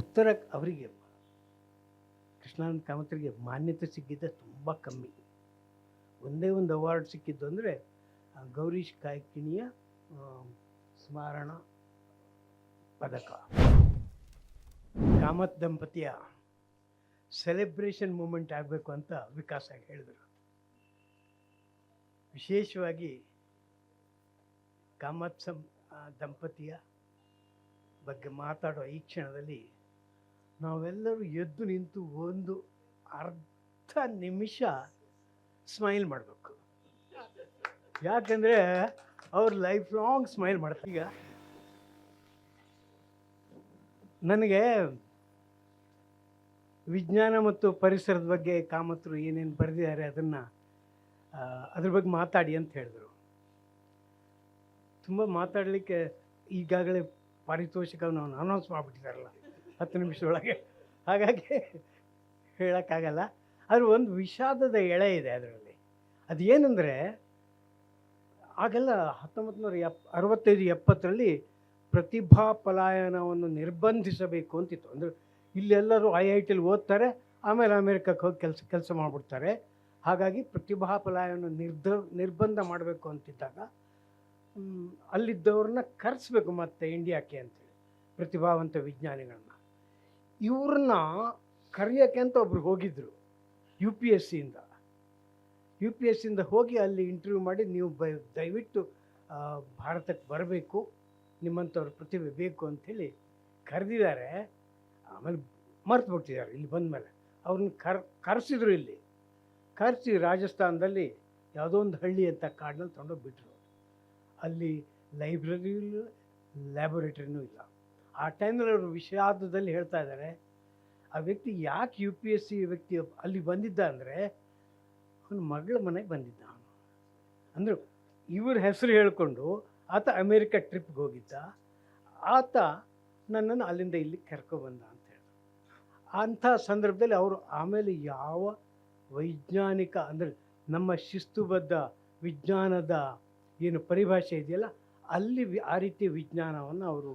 ಉತ್ತರ ಅವರಿಗೆ ಕೃಷ್ಣಾನಂದ ಕಾಮತ್ರಿಗೆ ಮಾನ್ಯತೆ ಸಿಕ್ಕಿದ್ದೆ ತುಂಬ ಕಮ್ಮಿ. ಒಂದೇ ಒಂದು ಅವಾರ್ಡ್ ಸಿಕ್ಕಿದ್ದು ಅಂದರೆ ಗೌರೀಶ್ ಕಾಯ್ಕಿಣಿಯ ಸ್ಮಾರಣ ಪದಕ. ಕಾಮತ್ ದಂಪತಿಯ ಸೆಲೆಬ್ರೇಷನ್ ಮೂಮೆಂಟ್ ಆಗಬೇಕು ಅಂತ ವಿಕಾಸ ಹೇಳಿದರು. ವಿಶೇಷವಾಗಿ ಕಾಮತ್ ಸಂ ದಂಪತಿಯ ಬಗ್ಗೆ ಮಾತಾಡೋ ಈ ಕ್ಷಣದಲ್ಲಿ ನಾವೆಲ್ಲರೂ ಎದ್ದು ನಿಂತು ಒಂದು ಅರ್ಧ ನಿಮಿಷ ಸ್ಮೈಲ್ ಮಾಡಬೇಕು. ಯಾಕಂದರೆ ಅವ್ರು ಲೈಫ್ ಲಾಂಗ್ ಸ್ಮೈಲ್ ಮಾಡ್ತಾರೆ. ಈಗ ನನಗೆ ವಿಜ್ಞಾನ ಮತ್ತು ಪರಿಸರದ ಬಗ್ಗೆ ಕಾಮತ್ರು ಏನೇನು ಬರೆದಿದ್ದಾರೆ ಅದನ್ನು ಅದ್ರ ಬಗ್ಗೆ ಮಾತಾಡಿ ಅಂತ ಹೇಳಿದ್ರು. ತುಂಬ ಮಾತಾಡಲಿಕ್ಕೆ ಈಗಾಗಲೇ ಪಾರಿತೋಷಿಕವನ್ನು ಅನೌನ್ಸ್ ಮಾಡಿಬಿಟ್ಟಿದ್ದಾರಲ್ಲ. ಹತ್ತು ನಿಮಿಷದೊಳಗೆ. ಹಾಗಾಗಿ ಹೇಳೋಕ್ಕಾಗಲ್ಲ. ಆದರೆ ಒಂದು ವಿಷಾದದ ಎಳೆ ಇದೆ ಅದರಲ್ಲಿ. ಅದೇನೆಂದರೆ ಆಗೆಲ್ಲ ಹತ್ತೊಂಬತ್ತು ನೂರ ಎಪ್, ಅರವತ್ತೈದು ಎಪ್ಪತ್ತರಲ್ಲಿ ಪ್ರತಿಭಾ ಪಲಾಯನವನ್ನು ನಿರ್ಬಂಧಿಸಬೇಕು ಅಂತಿತ್ತು. ಅಂದರೆ ಇಲ್ಲೆಲ್ಲರೂ ಐ ಐ ಟಿಲಿ ಓದ್ತಾರೆ, ಆಮೇಲೆ ಅಮೇರಿಕಕ್ಕೆ ಹೋಗಿ ಕೆಲಸ ಕೆಲಸ ಮಾಡಿಬಿಡ್ತಾರೆ. ಹಾಗಾಗಿ ಪ್ರತಿಭಾ ಪಲಾಯನ ನಿರ್ಧ, ನಿರ್ಬಂಧ ಮಾಡಬೇಕು ಅಂತಿದ್ದಾಗ ಅಲ್ಲಿದ್ದವ್ರನ್ನ ಕರೆಸ್ಬೇಕು ಮತ್ತೆ ಇಂಡಿಯಾಕ್ಕೆ ಅಂತೇಳಿ. ಪ್ರತಿಭಾವಂತ ವಿಜ್ಞಾನಿಗಳನ್ನ. ಇವ್ರನ್ನ ಕರೆಯೋಕ್ಕೆ ಅಂತ ಒಬ್ರು ಹೋಗಿದ್ರು, ಯು ಪಿ ಎಸ್ ಸಿಯಿಂದ. ಯು ಪಿ ಎಸ್ ಸಿಯಿಂದ ಹೋಗಿ ಅಲ್ಲಿ ಇಂಟರ್ವ್ಯೂ ಮಾಡಿ ನೀವು ಬ, ದಯವಿಟ್ಟು ಭಾರತಕ್ಕೆ ಬರಬೇಕು, ನಿಮ್ಮಂಥವ್ರ ಪ್ರತಿಭೆ ಬೇಕು ಅಂಥೇಳಿ ಕರೆದಿದ್ದಾರೆ. ಆಮೇಲೆ ಮರ್ತು ಬಿಟ್ಟಿದ್ದಾರೆ ಇಲ್ಲಿ ಬಂದಮೇಲೆ. ಅವ್ರನ್ನ ಕರ್, ಕರೆಸಿದ್ರು ಇಲ್ಲಿ. ಕರೆಸಿ ರಾಜಸ್ಥಾನದಲ್ಲಿ ಯಾವುದೋ ಒಂದು ಹಳ್ಳಿ ಅಂತ ಕಾಡಿನಲ್ಲಿ ತೊಗೊಂಡೋಗಿ ಬಿಟ್ಟರು ಅಲ್ಲಿ ಲೈಬ್ರರಿ ಇಲ್ಲ, ಲ್ಯಾಬೊರೇಟ್ರಿನೂ ಇಲ್ಲ. ಆ ಟೈಮ್ನಲ್ಲಿ ಅವರು ವಿಷಾದದಲ್ಲಿ ಹೇಳ್ತಾ ಇದ್ದಾರೆ, ಆ ವ್ಯಕ್ತಿ ಯಾಕೆ ಯು ಪಿ ಎಸ್ ಸಿ ವ್ಯಕ್ತಿ ಅಲ್ಲಿ ಬಂದಿದ್ದ ಅಂದರೆ, ಅವನ ಮಗಳ ಮನೆಗೆ ಬಂದಿದ್ದ. ಅವನು ಅಂದರು ಇವ್ರ ಹೆಸರು ಹೇಳಿಕೊಂಡು ಆತ ಅಮೇರಿಕ ಟ್ರಿಪ್ಗೆ ಹೋಗಿದ್ದ, ಆತ ನನ್ನನ್ನು ಅಲ್ಲಿಂದ ಇಲ್ಲಿ ಕರ್ಕೊಬಂದ ಅಂತ ಹೇಳಿದ್ರು ಅಂಥ ಸಂದರ್ಭದಲ್ಲಿ ಅವರು ಆಮೇಲೆ ಯಾವ ವೈಜ್ಞಾನಿಕ ಅಂದರೆ ನಮ್ಮ ಶಿಸ್ತುಬದ್ಧ ವಿಜ್ಞಾನದ ಏನು ಪರಿಭಾಷೆ ಇದೆಯಲ್ಲ, ಅಲ್ಲಿ ಆ ರೀತಿಯ ವಿಜ್ಞಾನವನ್ನು ಅವರು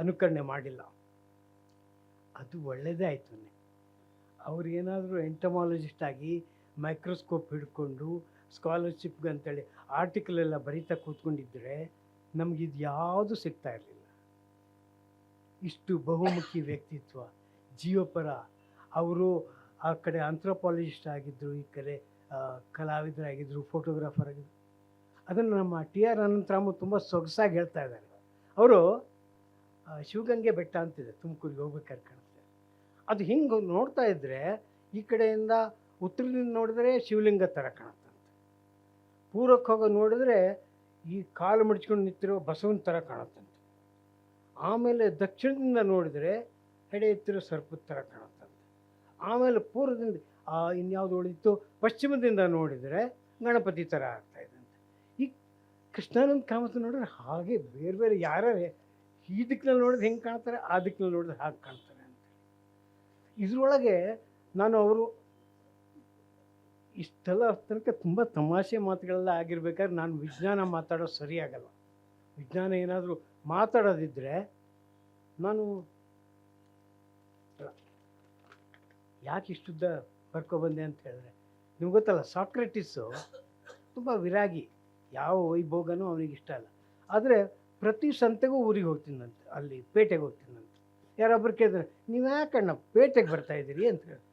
ಅನುಕರಣೆ ಮಾಡಿಲ್ಲ. ಅದು ಒಳ್ಳೆಯದೇ ಆಯಿತು ಅವ್ರು ಏನಾದರೂ ಎಂಟಮಾಲಜಿಸ್ಟ್ ಆಗಿ ಮೈಕ್ರೋಸ್ಕೋಪ್ ಹಿಡ್ಕೊಂಡು ಸ್ಕಾಲರ್ಶಿಪ್ಗೆ ಅಂತೇಳಿ ಆರ್ಟಿಕಲ್ ಎಲ್ಲ ಬರೀತಾ ಕೂತ್ಕೊಂಡಿದ್ದರೆ ಇದು ಯಾವುದು ಸಿಗ್ತಾ ಇರಲಿಲ್ಲ. ಇಷ್ಟು ಬಹುಮುಖಿ ವ್ಯಕ್ತಿತ್ವ ಜೀವಪರ ಅವರು ಆ ಕಡೆ ಆಂಥ್ರೋಪಾಲಜಿಸ್ಟ್ ಆಗಿದ್ದರು ಈ ಕಡೆ ಕಲಾವಿದರಾಗಿದ್ದರು ಫೋಟೋಗ್ರಾಫರ್ ಆಗಿದ್ದರು ಅದನ್ನು ನಮ್ಮ ಟಿ ಆರ್ ಅನಂತರಾಮು ತುಂಬ ಸೊಗಸಾಗಿ ಹೇಳ್ತಾ ಇದ್ದಾರೆ. ಅವರು ಶಿವಗಂಗೆ ಬೆಟ್ಟ ಅಂತಿದೆ ತುಮಕೂರಿಗೆ ಹೋಗ್ಬೇಕಾದ್ರೆ ಕಾಣುತ್ತೆ ಅದು ಹಿಂಗೆ ನೋಡ್ತಾ ಇದ್ದರೆ ಈ ಕಡೆಯಿಂದ ಉತ್ತರದಿಂದ ನೋಡಿದ್ರೆ ಶಿವಲಿಂಗ ಥರ ಕಾಣುತ್ತಂತೆ ಪೂರ್ವಕ್ಕೆ ಹೋಗೋ ನೋಡಿದ್ರೆ ಈ ಕಾಲು ಮಡಿಚ್ಕೊಂಡು ನಿಂತಿರೋ ಬಸವನ ಥರ ಕಾಣುತ್ತಂತೆ ಆಮೇಲೆ ದಕ್ಷಿಣದಿಂದ ನೋಡಿದರೆ ಹೆಡೆ ಎತ್ತಿರೋ ಸರ್ಪದ ಥರ ಕಾಣುತ್ತಂತೆ ಆಮೇಲೆ ಪೂರ್ವದಿಂದ ಇನ್ಯಾವುದು ಉಳಿದಿತ್ತು, ಪಶ್ಚಿಮದಿಂದ ನೋಡಿದರೆ ಗಣಪತಿ ಥರ ಆಗ್ತಾಯಿದೆ ಇದಂತೆ ಈ ಕೃಷ್ಣಾನಂದ ಕಾಮತ್ ನೋಡಿದ್ರೆ ಹಾಗೆ ಬೇರೆ ಬೇರೆ ಯಾರ್ಯಾರು ಈ ದಿಕ್ಕಿನಲ್ಲಿ ನೋಡಿದ್ರೆ ಹೆಂಗೆ ಕಾಣ್ತಾರೆ, ಆ ದಿಕ್ಕಿನಲ್ಲಿ ನೋಡಿದ್ರೆ ಹಾಗೆ ಕಾಣ್ತಾರೆ ಅಂತ ಇದರೊಳಗೆ ನಾನು ಅವರು ಇಷ್ಟೆಲ್ಲ ತನಕ ತುಂಬ ತಮಾಷೆ ಮಾತುಗಳೆಲ್ಲ ಆಗಿರ್ಬೇಕಾದ್ರೆ ನಾನು ವಿಜ್ಞಾನ ಮಾತಾಡೋ ಸರಿಯಾಗಲ್ಲ. ವಿಜ್ಞಾನ ಏನಾದರೂ ಮಾತಾಡೋದಿದ್ದರೆ ನಾನು ಯಾಕೆ ಇಷ್ಟುದ್ದ ಬರ್ಕೊಬಂದೆ ಅಂತ ಹೇಳಿದ್ರೆ, ನಿಮ್ಗೆ ಗೊತ್ತಲ್ಲ, ಸಾಕ್ರೆಟಿಸು ತುಂಬ ವಿರಾಗಿ, ಯಾವ ವೈಭೋಗನೂ ಅವನಿಗೆ ಇಷ್ಟ ಅಲ್ಲ. ಆದರೆ ಪ್ರತಿ ಸಂತೆಗೂ ಊರಿಗೆ ಹೋಗ್ತೀನಂತೆ ಅಲ್ಲಿ ಪೇಟೆಗೆ ಹೋಗ್ತೀನಂತೆ ಯಾರೊಬ್ಬರು ಕೇಳಿದ್ರೆ, ನೀವು ಯಾಕಣ್ಣ ಪೇಟೆಗೆ ಬರ್ತಾ ಇದ್ದೀರಿ? ಅಂತ ಹೇಳಿ.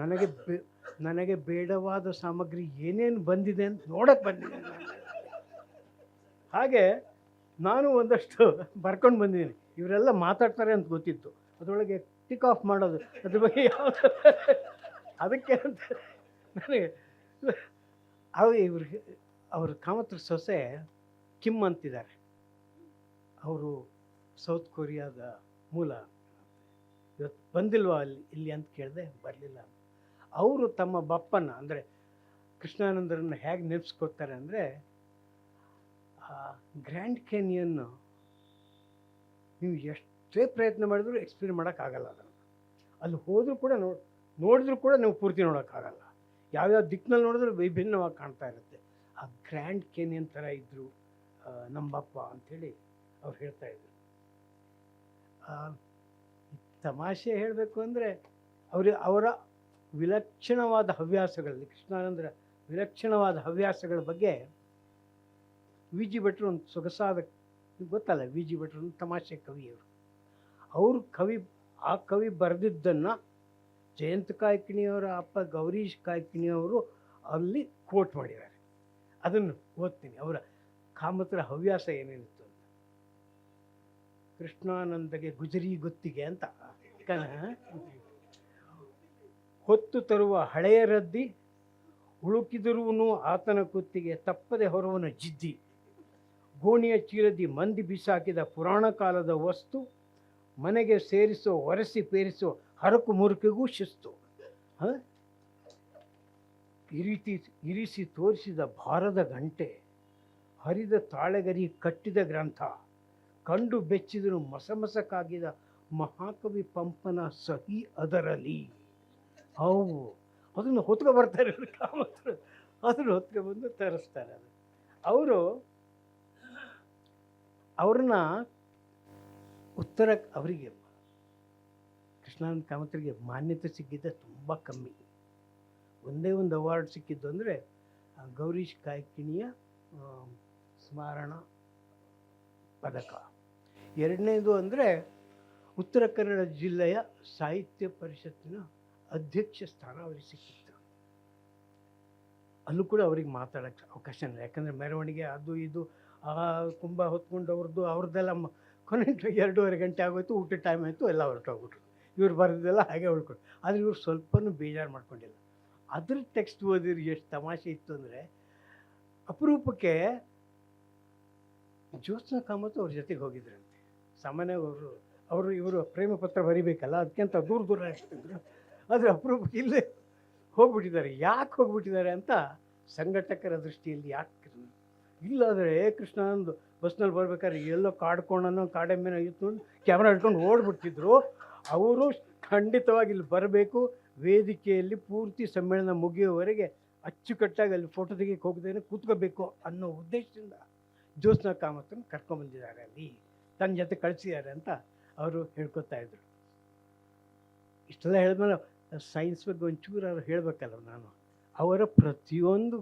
ನನಗೆ ನನಗೆ ಬೇಡವಾದ ಸಾಮಗ್ರಿ ಏನೇನು ಬಂದಿದೆ ಅಂತ ನೋಡಕ್ಕೆ ಬಂದಿದೆ ಹಾಗೆ ನಾನು ಒಂದಷ್ಟು ಬರ್ಕೊಂಡು ಬಂದಿದ್ದೀನಿ. ಇವರೆಲ್ಲ ಮಾತಾಡ್ತಾರೆ ಅಂತ ಗೊತ್ತಿತ್ತು. ಅದರೊಳಗೆ ಟಿಕ್ ಆಫ್ ಮಾಡೋದು, ಅದ್ರ ಬಗ್ಗೆ ಯಾವ ಅದಕ್ಕೆ ಅಂತ ನನಗೆ ಅವ ಇವ್ರಿಗೆ ಅವ್ರ ಕಾಮತ್ರ ಸೊಸೆ ಕಿಮ್ ಅಂತಿದ್ದಾರೆ. ಅವರು ಸೌತ್ ಕೊರಿಯಾದ ಮೂಲ ಇವತ್ತು ಬಂದಿಲ್ವಾ ಅಲ್ಲಿ, ಇಲ್ಲಿ ಅಂತ ಕೇಳಿದೆ ಬರಲಿಲ್ಲ. ಅವರು ತಮ್ಮ ಬಪ್ಪನ ಅಂದರೆ ಕೃಷ್ಣಾನಂದರನ್ನು ಹೇಗೆ ನೆನೆಸ್ಕೊಡ್ತಾರೆ ಅಂದರೆ ಗ್ರ್ಯಾಂಡ್ ಕ್ಯಾನಿಯನ್ನು ನೀವು ಎಷ್ಟೇ ಪ್ರಯತ್ನ ಮಾಡಿದ್ರು ಎಕ್ಸ್ಪ್ಲೇನ್ ಮಾಡೋಕ್ಕಾಗಲ್ಲ ಅದನ್ನು. ಅಲ್ಲಿ ಹೋದರೂ ಕೂಡ ನೋ, ನೋಡಿದ್ರೂ ಕೂಡ ನೀವು ಪೂರ್ತಿ ನೋಡೋಕ್ಕಾಗಲ್ಲ. ಯಾವ್ಯಾವ ದಿಕ್ಕಿನಲ್ಲಿ ನೋಡಿದ್ರೂ ವಿಭಿನ್ನವಾಗಿ ಕಾಣ್ತಾ ಇರುತ್ತೆ. ಆ ಗ್ರ್ಯಾಂಡ್ ಕೆನಿಯನ್ ಥರ ಇದ್ದರು ನಮ್ಮಪ್ಪ ಅಂಥೇಳಿ ಅವ್ರು ಹೇಳ್ತಾ ಇದ್ರು. ತಮಾಷೆ ಹೇಳಬೇಕು ಅಂದರೆ ಅವ್ರ ಅವರ ವಿಲಕ್ಷಣವಾದ ಹವ್ಯಾಸಗಳಲ್ಲಿ ಕೃಷ್ಣಾನಂದರ ವಿಲಕ್ಷಣವಾದ ಹವ್ಯಾಸಗಳ ಬಗ್ಗೆ ವಿ ಜಿ ಭಟ್ರು ಒಂದು ಸೊಗಸಾದ, ಗೊತ್ತಲ್ಲ ವಿ ಜಿ ಭಟ್ರು ತಮಾಷೆ ಕವಿಯವರು ಅವರು ಕವಿ, ಆ ಕವಿ ಬರೆದಿದ್ದನ್ನು ಜಯಂತ ಕಾಯ್ಕಿಣಿಯವರ ಅಪ್ಪ ಗೌರೀಶ್ ಕಾಯ್ಕಿಣಿಯವರು ಅಲ್ಲಿ ಕೋಟ್ ಮಾಡಿದ್ದಾರೆ. ಅದನ್ನು ಓದ್ತೀನಿ. ಅವರ ಕಾಮತರ ಹವ್ಯಾಸ ಅಂತ ಕೃಷ್ಣಾನಂದಗೆ ಗುಜರಿ ಗೊತ್ತಿಗೆ ಅಂತ. ಹೊತ್ತು ತರುವ ಹಳೆಯ ರದ್ದಿ ಹುಳುಕಿದರೂ ಆತನ ಕುತ್ತಿಗೆ ತಪ್ಪದೆ ಹೊರವನ ಜಿದ್ದಿ. ಗೋಣಿಯ ಚೀಲದಿ ಮಂದಿ ಬಿಸಾಕಿದ ಪುರಾಣ ಕಾಲದ ವಸ್ತು, ಮನೆಗೆ ಸೇರಿಸೋ ಒರೆಸಿ ಪೇರಿಸೋ ಹರಕು ಮುರುಕಿಗೂ ಶಿಸ್ತು? ಇರಿತಿ, ಇರಿಸಿ ತೋರಿಸಿದ ಭಾರದ ಗಂಟೆ, ಹರಿದ ತಾಳೆಗರಿ ಕಟ್ಟಿದ ಗ್ರಂಥ. ಕಂಡು ಬೆಚ್ಚಿದನು. ಮಸಮಸಕ್ಕಾಗಿದ ಮಹಾಕವಿ ಪಂಪನ ಸಹಿ ಅದರಲ್ಲಿ. ಅವು ಅದನ್ನು ಹೊತ್ಕೊ ಬರ್ತಾರೆ ಅದನ್ನು ಹೊತ್ಕೊ ಬಂದು ತರಿಸ್ತಾರೆ ಅದು. ಅವರು ಅವ್ರನ್ನ ಉತ್ತರ ಅವರಿಗೆ ಕೃಷ್ಣಾನಂದ ಕಾಮತ್ರಿಗೆ ಮಾನ್ಯತೆ ಸಿಕ್ಕಿದ್ದ ತುಂಬ ಕಮ್ಮಿ. ಒಂದೇ ಒಂದು ಅವಾರ್ಡ್ ಸಿಕ್ಕಿದ್ದು ಅಂದರೆ, ಗೌರೀಶ್ ಕಾಯ್ಕಿಣಿಯ ಸ್ಮರಣ ಪದಕ. ಎರಡನೇದು ಅಂದರೆ ಉತ್ತರ ಕನ್ನಡ ಜಿಲ್ಲೆಯ ಸಾಹಿತ್ಯ ಪರಿಷತ್ತಿನ ಅಧ್ಯಕ್ಷ ಸ್ಥಾನ ಅವರಿಗೆ ಸಿಕ್ಕಿತ್ತು. ಅಲ್ಲೂ ಕೂಡ ಅವ್ರಿಗೆ ಮಾತಾಡೋಕ್ಕೆ ಅವಕಾಶ ಇಲ್ಲ. ಯಾಕಂದರೆ ಮೆರವಣಿಗೆ ಅದು ಇದು, ಆ ಕುಂಭ ಹೊತ್ಕೊಂಡು ಅವ್ರದ್ದು ಅವ್ರದ್ದೆಲ್ಲ ಕೊನೆಗೆ ಎರಡೂವರೆ ಗಂಟೆ ಆಗೋಯ್ತು ಊಟ ಟೈಮ್ ಆಯಿತು, ಎಲ್ಲ ಹೊರಟೋಗ್ಬಿಟ್ರು ಇವ್ರು ಬರೋದೆಲ್ಲ ಹಾಗೆ ಉಳ್ಕೊಂಡು ಆದರೆ ಇವ್ರು ಸ್ವಲ್ಪನೂ ಬೇಜಾರು ಮಾಡ್ಕೊಂಡಿಲ್ಲ. ಅದ್ರ ಟೆಕ್ಸ್ಟ್ ಓದಿದ್ರೆ ಎಷ್ಟು ತಮಾಷೆ ಇತ್ತು ಅಂದರೆ, ಅಪರೂಪಕ್ಕೆ ಜ್ಯೋತ್ಸ್ನಾ ಕಾಮತ್ ಅವ್ರ ಜೊತೆಗೆ ಹೋಗಿದ್ರಂತೆ. ಸಾಮಾನ್ಯ ಅವರು ಇವರು ಪ್ರೇಮ ಪತ್ರ ಬರಿಬೇಕಲ್ಲ ಅದಕ್ಕಿಂತ ದೂರ ದೂರ ಆಗ್ತಿದ್ರು ಆದರೆ ಅಪರೂಪಕ್ಕೆ ಇಲ್ಲೇ ಹೋಗ್ಬಿಟ್ಟಿದ್ದಾರೆ. ಯಾಕೆ ಹೋಗ್ಬಿಟ್ಟಿದ್ದಾರೆ ಅಂತ ಸಂಘಟಕರ ದೃಷ್ಟಿಯಲ್ಲಿ ಯಾಕೆ ಇಲ್ಲಾದರೆ ಕೃಷ್ಣಾನಂದ್ ಬಸ್ನಲ್ಲಿ ಬರ್ಬೇಕಾದ್ರೆ ಎಲ್ಲೋ ಕಾಡ್ಕೊಂಡನೋ ಕಾಡೆಮ್ಮೆನೋ ಇತ್ತು ಕ್ಯಾಮ್ರಾ ಹಿಡ್ಕೊಂಡು ಓಡ್ಬಿಡ್ತಿದ್ರು. ಅವರು ಖಂಡಿತವಾಗಿ ಇಲ್ಲಿ ಬರಬೇಕು. ವೇದಿಕೆಯಲ್ಲಿ ಪೂರ್ತಿ ಸಮ್ಮೇಳನ ಮುಗಿಯುವವರೆಗೆ ಅಚ್ಚುಕಟ್ಟಾಗಿ ಅಲ್ಲಿ ಫೋಟೋ ತೆಗಿಯಕ್ಕೆ ಹೋಗದೇನೆ ಕೂತ್ಕೋಬೇಕು ಅನ್ನೋ ಉದ್ದೇಶದಿಂದ ಜ್ಯೋತ್ಸ್ನಾ ಕಾಮತನ ಕರ್ಕೊಂಡ್ಬಂದಿದ್ದಾರೆ ಅಲ್ಲಿ. ತನ್ನ ಜೊತೆ ಕಳಿಸಿದ್ದಾರೆ ಅಂತ ಅವರು ಹೇಳ್ಕೊತಾ ಇದ್ರು. ಇಷ್ಟೆಲ್ಲ ಹೇಳಿದ್ಮೇಲೆ ಸೈನ್ಸ್ ಬಗ್ಗೆ ಒಂಚೂರು ಅವ್ರು ಹೇಳಬೇಕಲ್ಲ ನಾನು. ಅವರ ಪ್ರತಿಯೊಂದು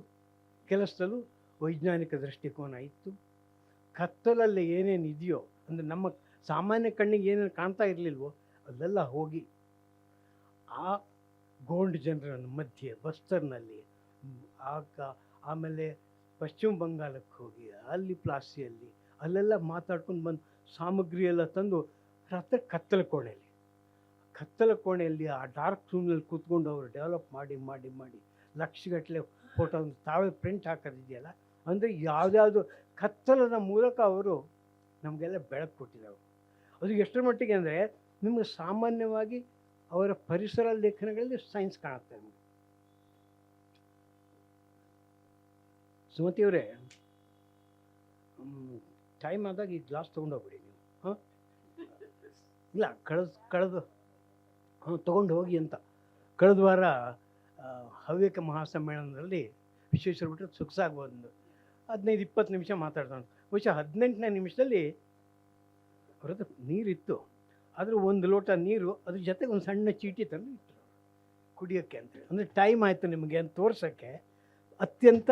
ಕೆಲಸದಲ್ಲೂ ವೈಜ್ಞಾನಿಕ ದೃಷ್ಟಿಕೋನ ಇತ್ತು. ಕತ್ತಲಲ್ಲಿ ಏನೇನು ಇದೆಯೋ, ಅಂದರೆ ನಮ್ಮ ಸಾಮಾನ್ಯ ಕಣ್ಣಿಗೆ ಏನೇನು ಕಾಣ್ತಾ ಇರಲಿಲ್ವೋ, ಅಲ್ಲೆಲ್ಲ ಹೋಗಿ ಆ ಗೋಂಡ್ ಜನರ ಮಧ್ಯೆ, ಬಸ್ತರ್ನಲ್ಲಿ, ಆಗ ಆಮೇಲೆ ಪಶ್ಚಿಮ ಬಂಗಾಳಕ್ಕೆ ಹೋಗಿ, ಅಲ್ಲಿ ಪ್ಲಾಸಿಯಲ್ಲಿ ಅಲ್ಲೆಲ್ಲ ಮಾತಾಡ್ಕೊಂಡು ಬಂದು ಸಾಮಗ್ರಿ ಎಲ್ಲ ತಂದು ರಾತ್ರಿ ಕತ್ತಲ ಕೋಣೆಯಲ್ಲಿ. ಕತ್ತಲ ಕೋಣೆಯಲ್ಲಿ ಆ ಡಾರ್ಕ್ ರೂಮ್ನಲ್ಲಿ ಕೂತ್ಕೊಂಡು ಅವರು ಡೆವಲಪ್ ಮಾಡಿ ಮಾಡಿ ಮಾಡಿ ಲಕ್ಷಗಟ್ಟಲೆ ಫೋಟೋ ತಾವೇ ಪ್ರಿಂಟ್ ಹಾಕೋದಿದೆಯಲ್ಲ? ಅಂದರೆ ಯಾವುದ್ಯಾವುದು ಕತ್ತಲದ ಮೂಲಕ ಅವರು ನಮಗೆಲ್ಲ ಬೆಳಕು ಕೊಟ್ಟಿದ್ದಾರೆ. ಅದು ಎಷ್ಟರ ಮಟ್ಟಿಗೆ ಅಂದರೆ ನಿಮಗೆ ಸಾಮಾನ್ಯವಾಗಿ ಅವರ ಪರಿಸರ ಲೇಖನಗಳಲ್ಲಿ ಸೈನ್ಸ್ ಕಾಣುತ್ತೆ ನಿಮಗೆ. ಸುಮತಿಯವರೇ ಟೈಮ್ ಆದಾಗ ಈ ಗ್ಲಾಸ್ ತೊಗೊಂಡೋಗ್ಬಿಡಿ. ಇಲ್ಲ, ಕಳೆದು ಕಳೆದು ತಗೊಂಡು ಹೋಗಿ ಅಂತ. ಕಳೆದ ವಾರ ಹವ್ಯಕ ಮಹಾಸಮ್ಮೇಳನದಲ್ಲಿ ವಿಶ್ವೇಶ್ವರ ಬಿಟ್ಟರೆ ಸುಖಸಾಗ್ಬೋದು ಹದಿನೈದು, ಇಪ್ಪತ್ತು ನಿಮಿಷ ಮಾತಾಡ್ತಾನೆ. ಬಹುಶಃ ಹದಿನೆಂಟನೇ ನಿಮಿಷದಲ್ಲಿ ಹೊರತು ನೀರಿತ್ತು. ಆದರೂ ಒಂದು ಲೋಟ ನೀರು, ಅದ್ರ ಜೊತೆಗೆ ಒಂದು ಸಣ್ಣ ಚೀಟಿ ತಂದು ಇಟ್ಟರು ಕುಡಿಯೋಕ್ಕೆ ಅಂತೇಳಿ ಅಂದರೆ ಟೈಮ್ ಆಯಿತು ನಿಮಗೆ ಅಂತ ತೋರ್ಸೋಕ್ಕೆ. ಅತ್ಯಂತ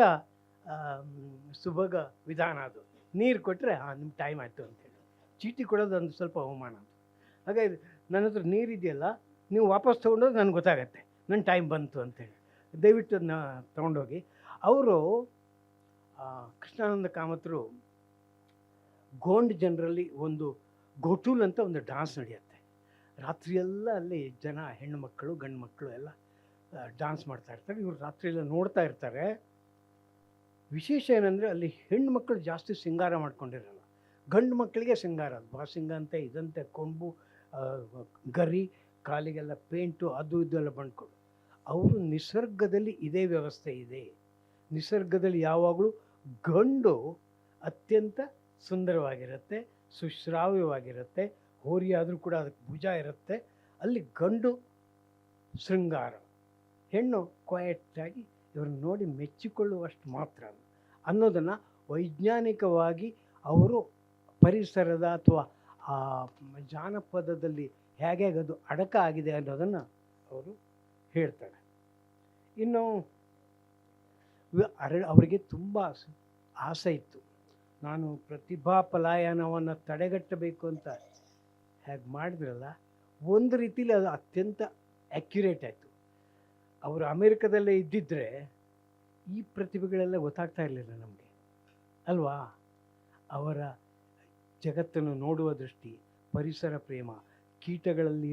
ಸುಭಗ ವಿಧಾನ ಅದು. ನೀರು ಕೊಟ್ಟರೆ ಹಾಂ, ನಿಮ್ಗೆ ಟೈಮ್ ಆಯಿತು ಅಂತೇಳಿ ಚೀಟಿ ಕೊಡೋದು ಒಂದು ಸ್ವಲ್ಪ ಅವಮಾನ ಅಂತ ಹಾಗಾಗಿ ನನ್ನ ಹತ್ರ ನೀರಿದೆಯಲ್ಲ ನೀವು ವಾಪಸ್ ತೊಗೊಂಡೋಗಿ ನನಗೆ ಗೊತ್ತಾಗತ್ತೆ. ನನ್ನ ಟೈಮ್ ಬಂತು ಅಂತೇಳಿ. ದಯವಿಟ್ಟು ಅದನ್ನ ತೊಗೊಂಡೋಗಿ. ಅವರು ಕೃಷ್ಣಾನಂದ ಕಾಮತರು ಗೋಂಡ್ ಜನರಲ್ಲಿ ಒಂದು ಗೋಟೂಲ್ ಅಂತ ಒಂದು ಡಾನ್ಸ್ ನಡೆಯುತ್ತೆ. ರಾತ್ರಿಯೆಲ್ಲ ಅಲ್ಲಿ ಜನ ಹೆಣ್ಣು ಮಕ್ಕಳು ಗಂಡು ಮಕ್ಕಳು ಎಲ್ಲ ಡಾನ್ಸ್ ಮಾಡ್ತಾ ಇರ್ತಾರೆ. ಇವರು ರಾತ್ರಿಯೆಲ್ಲ ನೋಡ್ತಾ ಇರ್ತಾರೆ. ವಿಶೇಷ ಏನಂದರೆ ಅಲ್ಲಿ ಹೆಣ್ಣು ಮಕ್ಕಳು ಜಾಸ್ತಿ ಸಿಂಗಾರ ಮಾಡ್ಕೊಂಡಿರಲ್ಲ. ಗಂಡು ಮಕ್ಕಳಿಗೆ ಸಿಂಗಾರ ಬಾಸಿಂಗ ಅಂತೆ, ಇದಂತೆ, ಕೊಂಬು ಗರಿ, ಕಾಲಿಗೆಲ್ಲ ಪೇಂಟು ಅದು ಇದೆಲ್ಲ ಬಂದ್ಕೊಂಡು. ಅವರು ನಿಸರ್ಗದಲ್ಲಿ ಇದೇ ವ್ಯವಸ್ಥೆ ಇದೆ. ನಿಸರ್ಗದಲ್ಲಿ ಯಾವಾಗಲೂ ಗಂಡು ಅತ್ಯಂತ ಸುಂದರವಾಗಿರುತ್ತೆ, ಸುಶ್ರಾವ್ಯವಾಗಿರುತ್ತೆ, ಹೋರಿಯಾದರೂ ಕೂಡ ಅದಕ್ಕೆ ಭುಜ ಇರುತ್ತೆ. ಅಲ್ಲಿ ಗಂಡು ಶೃಂಗಾರ. ಹೆಣ್ಣು ಕ್ವಯೆಟ್ಟಾಗಿ ಇವ್ರನ್ನ ನೋಡಿ ಮೆಚ್ಚಿಕೊಳ್ಳುವಷ್ಟು ಮಾತ್ರ ಅನ್ನೋದನ್ನು ವೈಜ್ಞಾನಿಕವಾಗಿ ಅವರು ಪರಿಸರದ ಅಥವಾ ಆ, ಜಾನಪದದಲ್ಲಿ ಹೇಗೆ ಅದು ಅಡಕ ಆಗಿದೆ ಅನ್ನೋದನ್ನು ಅವರು ಹೇಳ್ತಾರೆ. ಇನ್ನು ಅರ, ಅವರಿಗೆ ತುಂಬ ಆಸೆ ಇತ್ತು. ನಾನು ಪ್ರತಿಭಾ ಪಲಾಯನವನ್ನು ತಡೆಗಟ್ಟಬೇಕು ಅಂತ ಹೇಗೆ ಮಾಡಿದ್ರಲ್ಲ, ಒಂದು ರೀತಿಲಿ ಅದು ಅತ್ಯಂತ ಆ್ಯಕ್ಯುರೇಟ್ ಆಯಿತು. ಅವರು ಅಮೇರಿಕದಲ್ಲೇ ಇದ್ದಿದ್ದರೆ ಈ ಪ್ರತಿಭೆಗಳೆಲ್ಲ ಗೊತ್ತಾಗ್ತಾ ಇರಲಿಲ್ಲ ನಮಗೆ. ಅಲ್ವಾ? ಅವರ ಜಗತ್ತನ್ನು ನೋಡುವ ದೃಷ್ಟಿ, ಪರಿಸರ ಪ್ರೇಮ ಕೀಟಗಳಲ್ಲಿ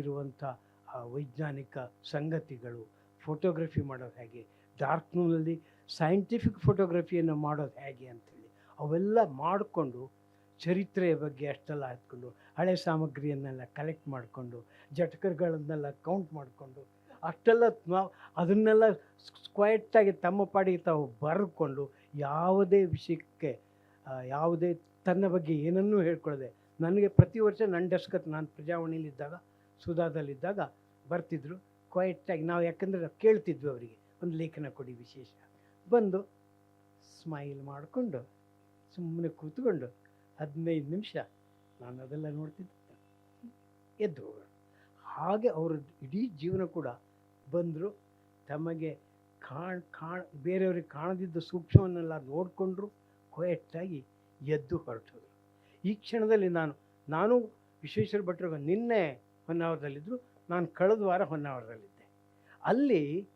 ಆ, ವೈಜ್ಞಾನಿಕ ಸಂಗತಿಗಳು ಫೋಟೋಗ್ರಫಿ ಮಾಡೋದು ಹೇಗೆ ಡಾರ್ಕ್ನಲ್ಲಿ ಸೈಂಟಿಫಿಕ್ ಫೋಟೋಗ್ರಫಿಯನ್ನು ಮಾಡೋದು ಹೇಗೆ ಅಂಥೇಳಿ ಅವೆಲ್ಲ ಮಾಡಿಕೊಂಡು ಚರಿತ್ರೆಯ ಬಗ್ಗೆ ಅಷ್ಟೆಲ್ಲ ಹಾಕ್ಕೊಂಡು ಹಳೆ ಸಾಮಗ್ರಿಯನ್ನೆಲ್ಲ ಕಲೆಕ್ಟ್ ಮಾಡಿಕೊಂಡು ಜಟಕರ್ಗಳನ್ನೆಲ್ಲ ಕೌಂಟ್ ಮಾಡಿಕೊಂಡು, ಅಷ್ಟೆಲ್ಲ ನಾವು ಅದನ್ನೆಲ್ಲ ಸ್ಕ್ವೈಟಾಗಿ ತಮ್ಮ ಪಾಡಿಗೆ ತಾವು ಬರ್ಕೊಂಡು, ಯಾವುದೇ ವಿಷಯಕ್ಕೆ ಯಾವುದೇ ತನ್ನ ಬಗ್ಗೆ ಏನನ್ನೂ ಹೇಳ್ಕೊಳ್ಳದೆ ನನಗೆ ಪ್ರತಿ ವರ್ಷ ನನ್ನ ಡೆಸ್ಕತ್ ನಾನು ಪ್ರಜಾವಾಣಿಯಲ್ಲಿದ್ದಾಗ ಸುಧಾದಲ್ಲಿದ್ದಾಗ ಬರ್ತಿದ್ರು. ಕ್ವೈಟಾಗಿ ನಾವು ಯಾಕಂದರೆ ಕೇಳ್ತಿದ್ವಿ ಅವರಿಗೆ. ಒಂದು ಲೇಖನ ಕೊಡಿ ವಿಶೇಷ. ಬಂದು ಸ್ಮೈಲ್ ಮಾಡಿಕೊಂಡು ಸುಮ್ಮನೆ ಕೂತ್ಕೊಂಡು ಹದಿನೈದು ನಿಮಿಷ ನಾನು ಅದೆಲ್ಲ ನೋಡ್ತಿದ್ದೆ. ಎದ್ದು ಹಾಗೆ ಅವರ ಇಡೀ ಜೀವನ ಕೂಡ ಬಂದರು. ತಮಗೆ ಕಾಣ್ ಕಾಣ್, ಬೇರೆಯವ್ರಿಗೆ ಕಾಣದಿದ್ದ ಸೂಕ್ಷ್ಮವನ್ನೆಲ್ಲ ನೋಡಿಕೊಂಡ್ರು. ಕ್ವಯೆಟ್ಟಾಗಿ ಎದ್ದು ಹೊರಟೋದ್ರು. ಈ ಕ್ಷಣದಲ್ಲಿ ನಾನು ನಾನು ವಿಶ್ವೇಶ್ವರ ಭಟ್ರು ನಿನ್ನೆ ಹೊನ್ನಾವರದಲ್ಲಿದ್ದರು ನಾನು ಕಳೆದ ವಾರ ಹೊನ್ನಾವರದಲ್ಲಿದ್ದೆ. ಅಲ್ಲಿ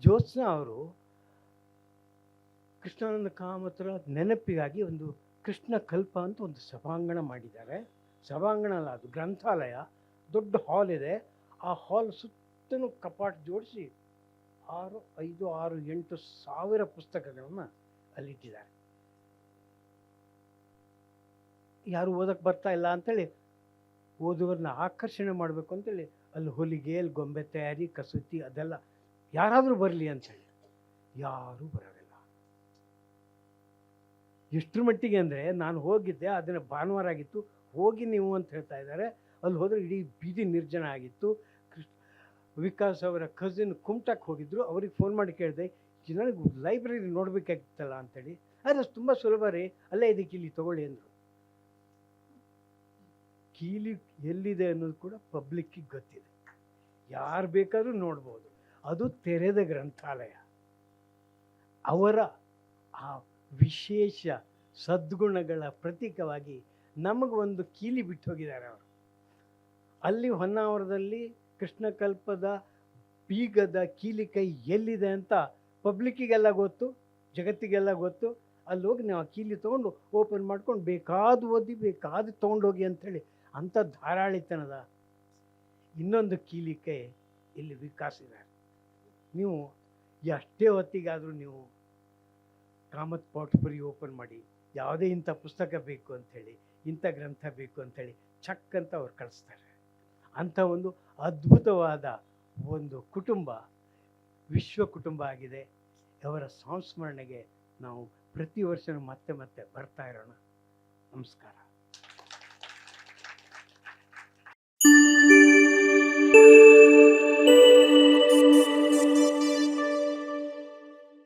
ಜ್ಯೋತ್ಸ್ನ ಅವರು ಕೃಷ್ಣಾನಂದ ಕಾಮತ್ರ ನೆನಪಿಗಾಗಿ ಒಂದು ಕೃಷ್ಣ ಕಲ್ಪ ಅಂತ ಒಂದು ಸಭಾಂಗಣ ಮಾಡಿದ್ದಾರೆ. ಸಭಾಂಗಣ ಅಲ್ಲ, ಅದು ಗ್ರಂಥಾಲಯ, ದೊಡ್ಡ ಹಾಲ್ ಇದೆ. ಆ ಹಾಲ್ ಸುತ್ತಲೂ ಕಪಾಟ್ ಜೋಡಿಸಿ ಆರು, ಐದು, ಆರು, ಎಂಟು ಸಾವಿರ ಪುಸ್ತಕಗಳನ್ನು ಅಲ್ಲಿಟ್ಟಿದ್ದಾರೆ. ಯಾರು ಓದಕ್ಕೆ ಬರ್ತಾ ಇಲ್ಲ ಅಂತೇಳಿ ಓದುವರನ್ನ ಆಕರ್ಷಣೆ ಮಾಡಬೇಕು ಅಂತೇಳಿ ಅಲ್ಲಿ ಹೊಲಿಗೆ ಅಲ್ಲಿ ಗೊಂಬೆ ತಯಾರಿ, ಕಸೂತಿ ಅದೆಲ್ಲ ಯಾರಾದರೂ ಬರಲಿ ಅಂತೇಳಿ. ಯಾರೂ ಬರೋದಿಲ್ಲ. ಎಷ್ಟರ ಮಟ್ಟಿಗೆ ಅಂದರೆ ನಾನು ಹೋಗಿದ್ದೆ, ಅದನ್ನು ಭಾನುವಾರ ಆಗಿತ್ತು, ಹೋಗಿ ನೀವು ಅಂತ ಹೇಳ್ತಾ ಇದ್ದಾರೆ. ಅಲ್ಲಿ ಹೋದರೆ ಇಡೀ ಬೀದಿ ನಿರ್ಜನ ಆಗಿತ್ತು. ಕೃಷ್ಣ, ವಿಕಾಸ್ ಅವರ ಕಸಿನ್ ಕುಮಟಕ್ಕೆ ಹೋಗಿದ್ದರು ಅವ್ರಿಗೆ ಫೋನ್ ಮಾಡಿ ಕೇಳಿದೆ ನನಗೆ ಲೈಬ್ರರಿ ನೋಡಬೇಕಾಗಿತ್ತಲ್ಲ? ಅಂತೇಳಿ. ಆದರೆ ತುಂಬ ಸುಲಭ ರೀ. ಅಲ್ಲೇ ಇದಕ್ಕೆ ಇಲ್ಲಿ ತೊಗೊಳ್ಳಿ ಅಂದರು. ಕೀಲಿ ಎಲ್ಲಿದೆ ಅನ್ನೋದು ಕೂಡ ಪಬ್ಲಿಕ್ಕಿಗೆ ಗೊತ್ತಿದೆ. ಯಾರು ಬೇಕಾದರೂ ನೋಡ್ಬೋದು. ಅದು ತೆರೆದ ಗ್ರಂಥಾಲಯ. ಅವರ ಆ ವಿಶೇಷ ಸದ್ಗುಣಗಳ ಪ್ರತೀಕವಾಗಿ ಒಂದು ಕೀಲಿ ಬಿಟ್ಟು ಹೋಗಿದ್ದಾರೆ ಅವರು. ಅಲ್ಲಿ ಹೊನ್ನಾವರದಲ್ಲಿ ಕೃಷ್ಣಕಲ್ಪದ ಬೀಗದ ಕೀಲಿ ಕೈ ಎಲ್ಲಿದೆ ಅಂತ ಪಬ್ಲಿಕ್ಕಿಗೆಲ್ಲ ಗೊತ್ತು, ಜಗತ್ತಿಗೆಲ್ಲ ಗೊತ್ತು. ಅಲ್ಲಿ ಹೋಗಿ ನಾವು ಆ ಕೀಲಿ ತೊಗೊಂಡು ಓಪನ್ ಮಾಡ್ಕೊಂಡು ಬೇಕಾದ ಓದಿ, ಬೇಕಾದ ತೊಗೊಂಡೋಗಿ ಅಂಥೇಳಿ ಅಂಥ ಧಾರಾಳಿತನದ ಇನ್ನೊಂದು ಕೀಲಿಕೆ ಇಲ್ಲಿ ವಿಕಾಸ ಇದೆ ನೀವು ಎಷ್ಟೇ ಹೊತ್ತಿಗಾದರೂ ನೀವು ಕಾಮತ್ ಪಾಟ್ಪುರಿ ಓಪನ್ ಮಾಡಿ, ಯಾವುದೇ ಇಂಥ ಪುಸ್ತಕ ಬೇಕು ಅಂಥೇಳಿ ಇಂಥ ಗ್ರಂಥ ಬೇಕು ಅಂಥೇಳಿ ಚಕ್ ಅಂತ ಅವ್ರು ಕಳಿಸ್ತಾರೆ. ಅಂಥ ಒಂದು ಅದ್ಭುತವಾದ ಒಂದು ಕುಟುಂಬ, ವಿಶ್ವ ಕುಟುಂಬ ಆಗಿದೆ. ಅವರ ಸಂಸ್ಮರಣೆಗೆ ನಾವು ಪ್ರತಿ ವರ್ಷ ಮತ್ತೆ ಮತ್ತೆ ಬರ್ತಾ ಇರೋಣ. ನಮಸ್ಕಾರ.